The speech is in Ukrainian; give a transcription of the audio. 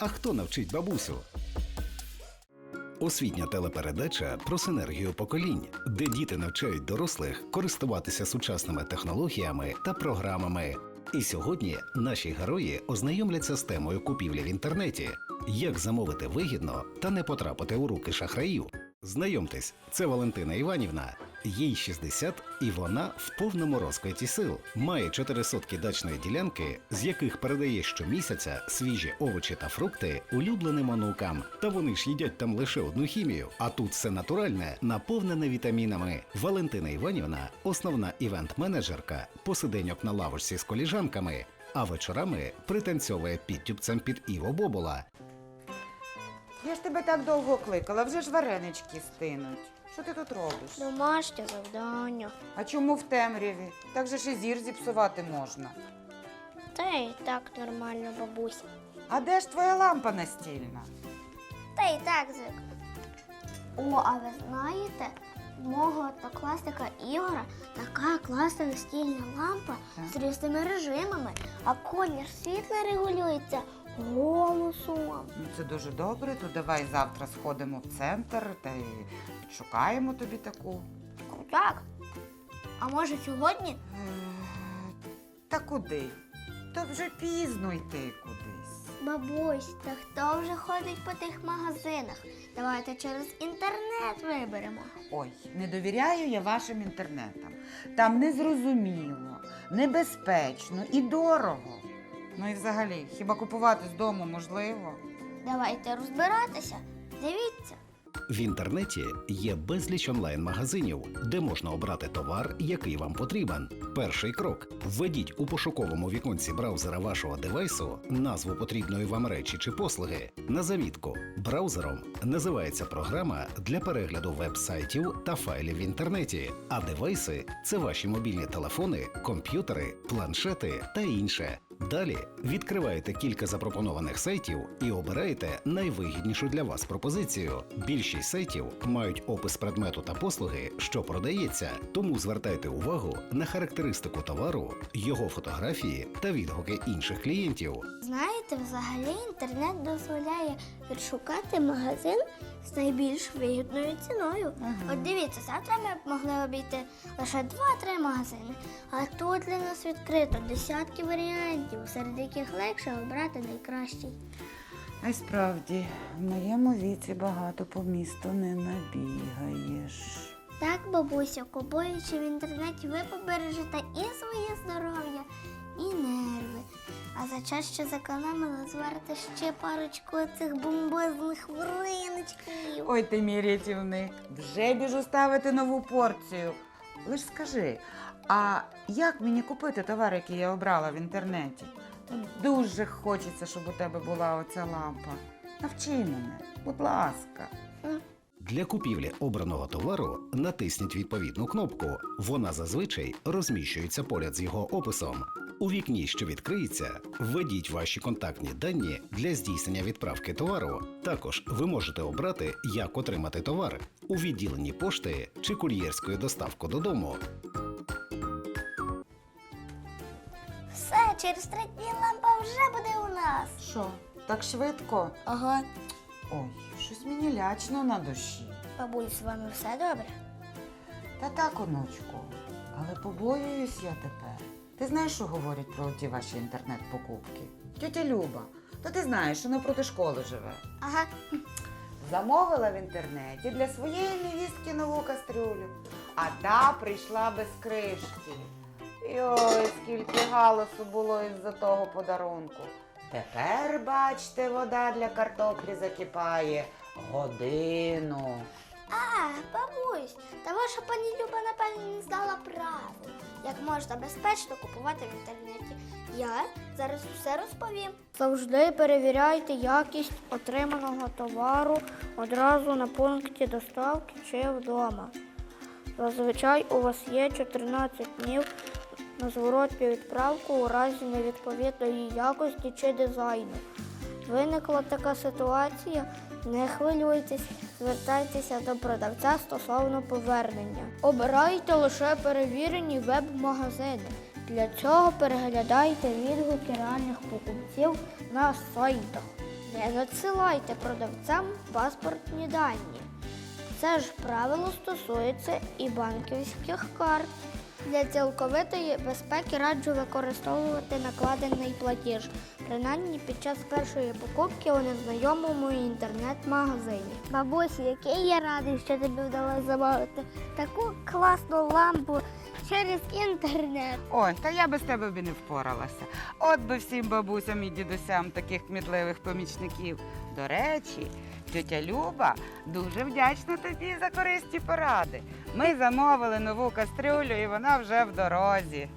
А хто навчить бабусю? Освітня телепередача про синергію поколінь, де діти навчають дорослих користуватися сучасними технологіями та програмами. І сьогодні наші герої ознайомляться з темою купівлі в інтернеті, як замовити вигідно та не потрапити у руки шахраїв. Знайомтесь, це Валентина Іванівна. Їй 60, і вона в повному розквіті сил. Має 4 сотки дачної ділянки, з яких передає щомісяця свіжі овочі та фрукти улюбленим онукам. Та вони ж їдять там лише одну хімію. А тут все натуральне, наповнене вітамінами. Валентина Іванівна основна івент-менеджерка, посиденьок на лавочці з коліжанками, а вечорами пританцьовує підтюбцем під Іво Бобола. Я ж тебе так довго кликала, вже ж варенички стинуть. Що ти тут робиш? Домашнє завдання. А чому в темряві? Так же ж і зір зіпсувати можна. Та й так нормально, бабуся. А де ж твоя лампа настільна? Та й так звик. О, а ви знаєте, в мого однокласника Ігора така класна настільна лампа з різними режимами, а колір світла регулюється голосом. Ну, це дуже добре, то давай завтра сходимо в центр та й шукаємо тобі таку. Так. А може сьогодні? Та куди? То вже пізно йти кудись. Бабусь, та хто вже ходить по тих магазинах? Давайте через інтернет виберемо. Ой, не довіряю я вашим інтернетам. Там незрозуміло, небезпечно і дорого. Ну і взагалі, хіба купувати з дому можливо? Давайте розбиратися. Дивіться. В інтернеті є безліч онлайн-магазинів, де можна обрати товар, який вам потрібен. Перший крок: введіть у пошуковому віконці браузера вашого девайсу назву потрібної вам речі чи послуги. На завітку браузером називається програма для перегляду веб-сайтів та файлів в інтернеті. А девайси це ваші мобільні телефони, комп'ютери, планшети та інше. Далі відкриваєте кілька запропонованих сайтів і обираєте найвигіднішу для вас пропозицію. Більшість сайтів мають опис предмету та послуги, що продається, тому звертайте увагу на характеристику товару, його фотографії та відгуки інших клієнтів. Знаєте, взагалі інтернет дозволяє відшукати магазин з найбільш вигідною ціною. Ага. От дивіться, завтра ми б могли обійти лише 2-3 магазини, а тут для нас відкрито десятки варіантів, серед яких легше обрати найкращий. А й справді, в моєму віці багато по місту не набігаєш. Так, бабуся, купуючи в інтернеті, ви побережете і своє здоров'я. А за час, що зекономили, зварите ще парочку цих бомбезних вареничків. Ой, ти мій рятівник. Вже біжу ставити нову порцію. Лиш скажи, а як мені купити товар, який я обрала в інтернеті? Дуже хочеться, щоб у тебе була оця лампа. Навчи мене, будь ласка. Для купівлі обраного товару натисніть відповідну кнопку. Вона зазвичай розміщується поряд з його описом. У вікні, що відкриється, введіть ваші контактні дані для здійснення відправки товару. Також ви можете обрати, як отримати товар у відділенні пошти чи кур'єрською доставку додому. Все, через три дні лампа вже буде у нас. Що, так швидко? Ага. Ой, щось мені лячно на душі. Бабуль, з вами все добре? Та так, онучку, але побоююсь я тепер. Ти знаєш, що говорять про ті ваші інтернет-покупки? Тетя Люба, то ти знаєш, що напроти школи живе. Ага. Замовила в інтернеті для своєї невістки нову кастрюлю, а та прийшла без кришки. Йой, скільки галасу було із-за того подарунку. Тепер, бачите, вода для картоплі закипає годину. А, бабусь, та ваша пані Люба, напевно, не знала правил, як можна безпечно купувати в інтернеті. Я зараз все розповім. Завжди перевіряйте якість отриманого товару одразу на пункті доставки чи вдома. Зазвичай у вас є 14 днів на зворотню відправку у разі невідповідної якості чи дизайну. Виникла така ситуація, не хвилюйтесь, звертайтеся до продавця стосовно повернення. Обирайте лише перевірені веб-магазини. Для цього переглядайте відгуки реальних покупців на сайтах. Не надсилайте продавцям паспортні дані. Це ж правило стосується і банківських карт. Для цілковитої безпеки раджу використовувати накладений платіж, принаймні під час першої покупки у незнайомому інтернет-магазині. Бабусі, який я радий, що тобі вдалося замовити таку класну лампу через інтернет. Ой, та я без тебе б і не впоралася. От би всім бабусям і дідусям таких кмітливих помічників. До речі, тетя Люба дуже вдячна тобі за корисні поради. Ми замовили нову кастрюлю і вона вже в дорозі.